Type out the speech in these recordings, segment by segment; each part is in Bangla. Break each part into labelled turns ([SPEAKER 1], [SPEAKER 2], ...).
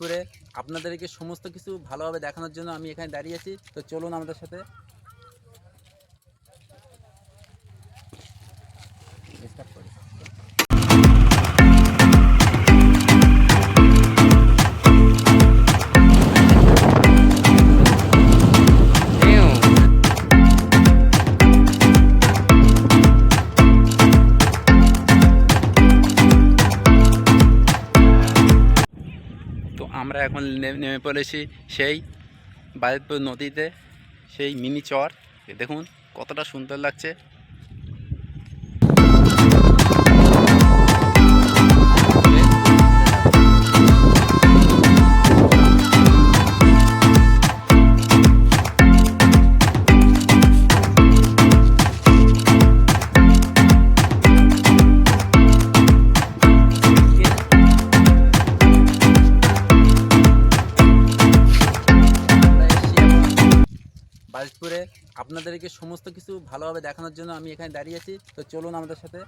[SPEAKER 1] করে আপনাদেরকে সমস্ত কিছু ভালোভাবে দেখানোর জন্য আমি এখানে দাঁড়িয়ে আছি। তো চলুন আমাদের সাথে আমরা এখন নেমে পড়েছি সেই বাজিতপুর নদীতে সেই মিনি চর। দেখুন কতটা সুন্দর লাগছে। বাজিতপুরে আপনাদেরকে সমস্ত কিছু ভালোভাবে দেখানোর জন্য আমি এখানে দাঁড়িয়ে আছি। তো চলুন আমাদের সাথে।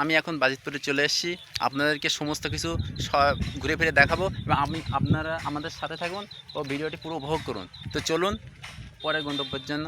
[SPEAKER 1] আমি এখন বাজিতপুরে চলে এসেছি। আপনাদেরকে সমস্ত কিছু ঘুরে ফিরে দেখাবো এবং আমি আপনারা আমাদের সাথে থাকুন ও ভিডিওটি পুরো উপভোগ করুন। তো চলুন, পরের গন্তব্যের জন্য।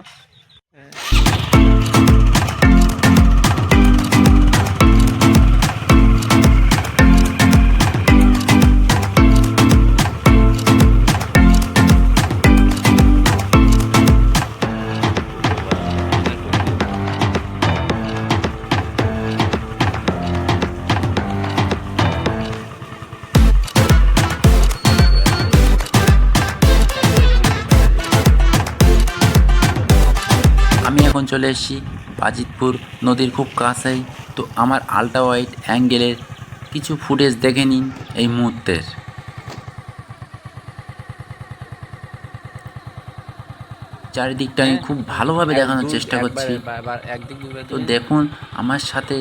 [SPEAKER 2] এখন চলে এসেছি বাজিতপুর নদীর খুব কাছেই তো আমার আলট্রা ওয়াইড অ্যাঙ্গেলের কিছু ফুটেজ দেখে নিন এই মুহূর্তের। চারিদিকটা আমি খুব ভালোভাবে দেখানোর চেষ্টা করছি। তো দেখুন আমার সাথে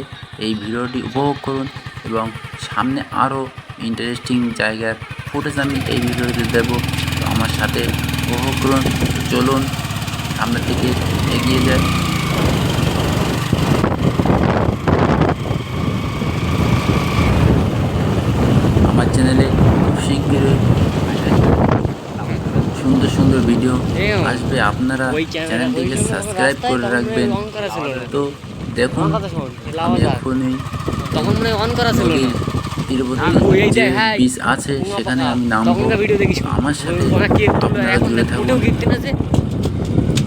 [SPEAKER 2] এই ভিডিওটি উপভোগ করুন এবং সামনে আরও ইন্টারেস্টিং জায়গার ফুটেজ আমি এই ভিডিওতে দেবো। তো আমার সাথে উপভোগ করুন। চলুন সামনের দিকে এগিয়ে যাই আমার চ্যানেলে খুব শীঘ্রই সুন্দর সুন্দর ভিডিও আসবে। আপনারা চ্যানেলটিকে সাবস্ক্রাইব করে রাখবেন। তো দেখুন আমি এখনই
[SPEAKER 3] তখন মনে অন করা ছিল
[SPEAKER 2] যে
[SPEAKER 3] হ্যাঁ,
[SPEAKER 2] বীজ আছে সেখানে। আমি নামবো।
[SPEAKER 3] দেখিস।
[SPEAKER 2] আমার সাথে আপনারা জুড়ে থাকুন
[SPEAKER 3] গিরতে না যে হ্যাঁ,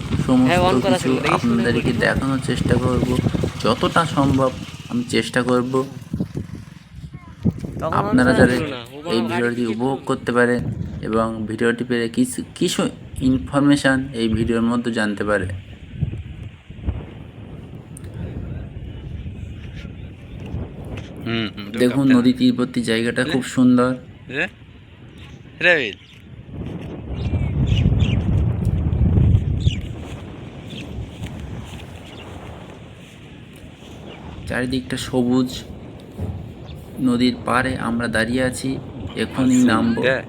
[SPEAKER 3] on
[SPEAKER 2] সমস্ত কিছু আপনাদেরকে দেখানোর চেষ্টা করব যতটা সম্ভব আমি চেষ্টা করব আপনারা।
[SPEAKER 3] ও
[SPEAKER 2] এই ভিডিওটি উপভোগ করতে পারেন এবং ভিডিওটি পেরে কিছু কিছু ইনফরমেশান এই ভিডিওর মধ্যে জানতে পারে
[SPEAKER 1] হুম হুম,
[SPEAKER 2] দেখুন। নদী তীরবর্তী জায়গাটা খুব সুন্দর চারিদিকটা সবুজ। নদীর পাড়ে আমরা দাঁড়িয়ে আছি এখনই নামবো।
[SPEAKER 1] দেখ,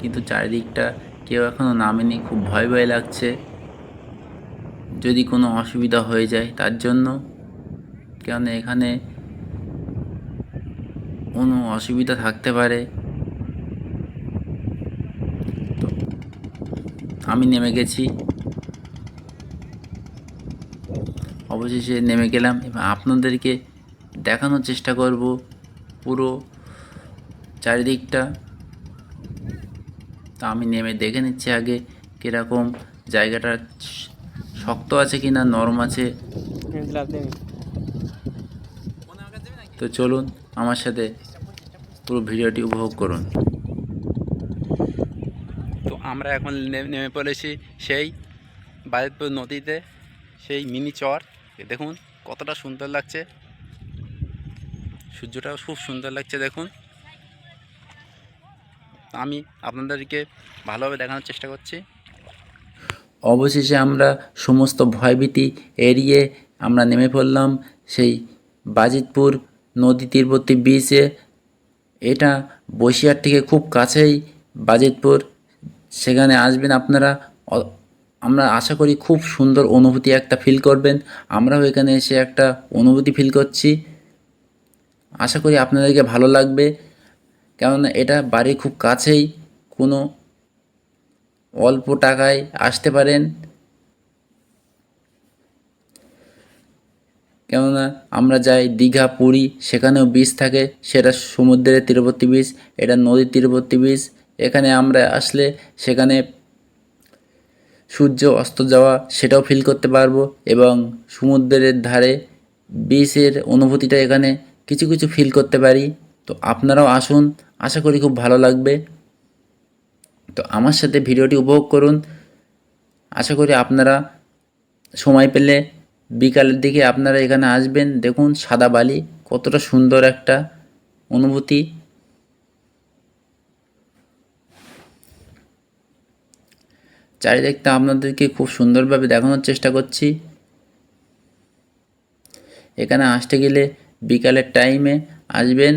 [SPEAKER 2] কিন্তু চারিদিকটা কেউ এখনও নামেনি খুব ভয় ভয় লাগছে। যদি কোনো অসুবিধা হয়ে যায় তার জন্য। কেন এখানে কোনো অসুবিধা থাকতে পারে। তো আমি নেমে গেছি। অবশেষে নেমে গেলাম এবং আপনাদেরকে দেখানোর চেষ্টা করব পুরো চারিদিকটা। তা আমি নেমে দেখে নিচ্ছি আগে কীরকম জায়গাটা শক্ত আছে কি না নরম আছে। তো চলুন আমার সাথে পুরো ভিডিওটি উপভোগ করুন।
[SPEAKER 1] তো আমরা এখন নেমে পড়েছি সেই বাজিতপুর নদীতে, সেই মিনি চর। দেখুন, কতটা সুন্দর লাগছে। সূর্যটাও খুব সুন্দর লাগছে, দেখুন। আমি আপনাদেরকে ভালোভাবে দেখানোর চেষ্টা করছি।
[SPEAKER 2] অবশেষে আমরা সমস্ত ভয়ভীতি এড়িয়ে আমরা নেমে পড়লাম সেই বাজিতপুর নদী তীরবর্তী বিচে এটা বসিরহাট থেকে খুব কাছেই বাজিতপুর। সেখানে আসবেন আপনারা। আমরা আশা করি খুব সুন্দর অনুভূতি একটা ফিল করবেন। আমরাও এখানে এসে একটা অনুভূতি ফিল করছি। আশা করি আপনাদেরকে ভালো লাগবে। কেননা এটা বাড়ির খুব কাছেই, কোনো অল্প টাকায় আসতে পারেন। কেননা আমরা যাই দীঘা, পুরী, সেখানেও বীজ থাকে। সেটা সমুদ্রের তীরবর্তী বীজ এটা নদীর তীরবর্তী বীজ এখানে আমরা আসলে সেখানে সূর্য অস্ত যাওয়া, সেটাও ফিল করতে পারব এবং সমুদ্রের ধারে বীচের অনুভূতিটা এখানে কিছু কিছু ফিল করতে পারি। তো আপনারাও আসুন, আশা করি খুব ভালো লাগবে। তো আমার সাথে ভিডিওটি উপভোগ করুন। আশা করি আপনারা সময় পেলে বিকালের দিকে আপনারা এখানে আসবেন। দেখুন সাদা বালি, কতটা সুন্দর একটা অনুভূতি। চারিদিকটা আপনাদেরকে খুব সুন্দরভাবে দেখানোর চেষ্টা করছি। এখানে আসতে গেলে বিকালের টাইমে আসবেন।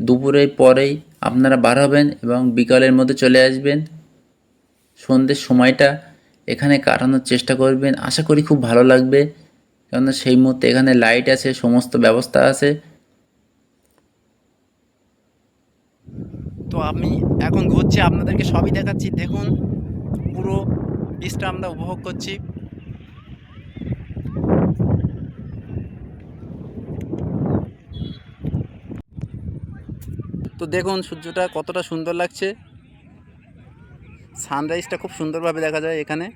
[SPEAKER 2] দুপুরের পরেই আপনারা বার হবেন এবং বিকালের মধ্যে চলে আসবেন। সন্ধ্যের সময়টা এখানে কাটানোর চেষ্টা করবেন। আশা করি খুব ভালো লাগবে। কেননা সেই মুহূর্তে এখানে লাইট আছে, সমস্ত ব্যবস্থা আছে।
[SPEAKER 1] তো আমি এখন ঘুরছি, আপনাদেরকে সবই দেখাচ্ছি। দেখুন পুরো বীজটা আমরা উপভোগ করছি। তো দেখুন সূর্যটা কতটা সুন্দর লাগছে। সানরাইজটা খুব সুন্দরভাবে দেখা যায় এখানে।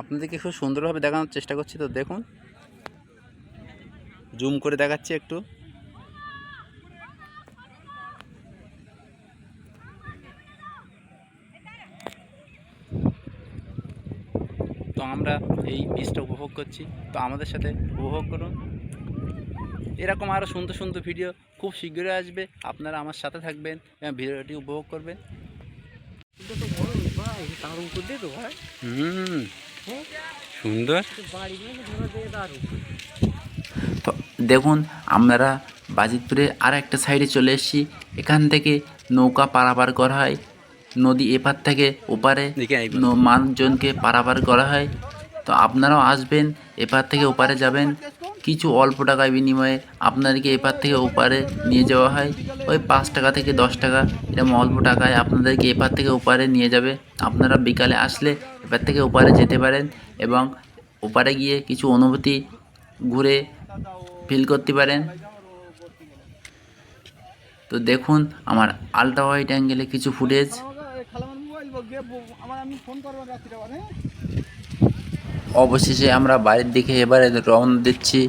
[SPEAKER 1] আপনাদেরকে খুব সুন্দরভাবে দেখানোর চেষ্টা করছি, তো দেখুন। জুম করে দেখাচ্ছি একটু তো আমরা এই বীজটা উপভোগ করছি। তো আমাদের সাথে উপভোগ করুন। এরকম আরও সুন্দর সুন্দর ভিডিও খুব শীঘ্রই আসবে। আপনারা আমার সাথে থাকবেন এবং ভিডিওটি উপভোগ করবেন।
[SPEAKER 3] হ্যাঁ?
[SPEAKER 1] সুন্দর।
[SPEAKER 2] তো দেখুন আমরা বাজিতপুরে আর একটা সাইডে চলে এসেছি। এখান থেকে নৌকা পারাপার করা হয়। নদী এপার থেকে ওপারে মানুষজনকে পারাপার করা হয়। তো আপনারাও আসবেন, এপার থেকে ওপারে যাবেন। কিছু অল্প টাকার বিনিময়ে আপনাদেরকে এপার থেকে ওপারে নিয়ে যাওয়া হয়। ওই পাঁচ টাকা থেকে দশ টাকা, এরকম অল্প টাকায় আপনাদেরকে এপার থেকে ওপারে নিয়ে যাবে। আপনারা বিকালে আসলে এপার থেকে ওপারে যেতে পারেন এবং ওপারে গিয়ে কিছু অনুভূতি ঘুরে ফিল করতে পারেন। তো দেখুন, আমার আলট্রা হোয়াইট অ্যাঙ্গেলে কিছু ফুটেজ অবশেষে আমরা বাড়ির দিকে এবারে রওনা দিচ্ছি।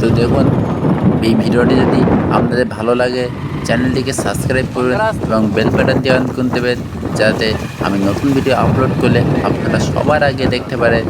[SPEAKER 2] তো দেখুন, এই ভিডিওটি যদি আপনাদের ভালো লাগে, চ্যানেলটিকে সাবস্ক্রাইব করবেন এবং বেল বাটন দিয়ে অন করে দেবেন, যাতে আমি নতুন ভিডিও আপলোড করলে আপনারা সবার আগে দেখতে পারেন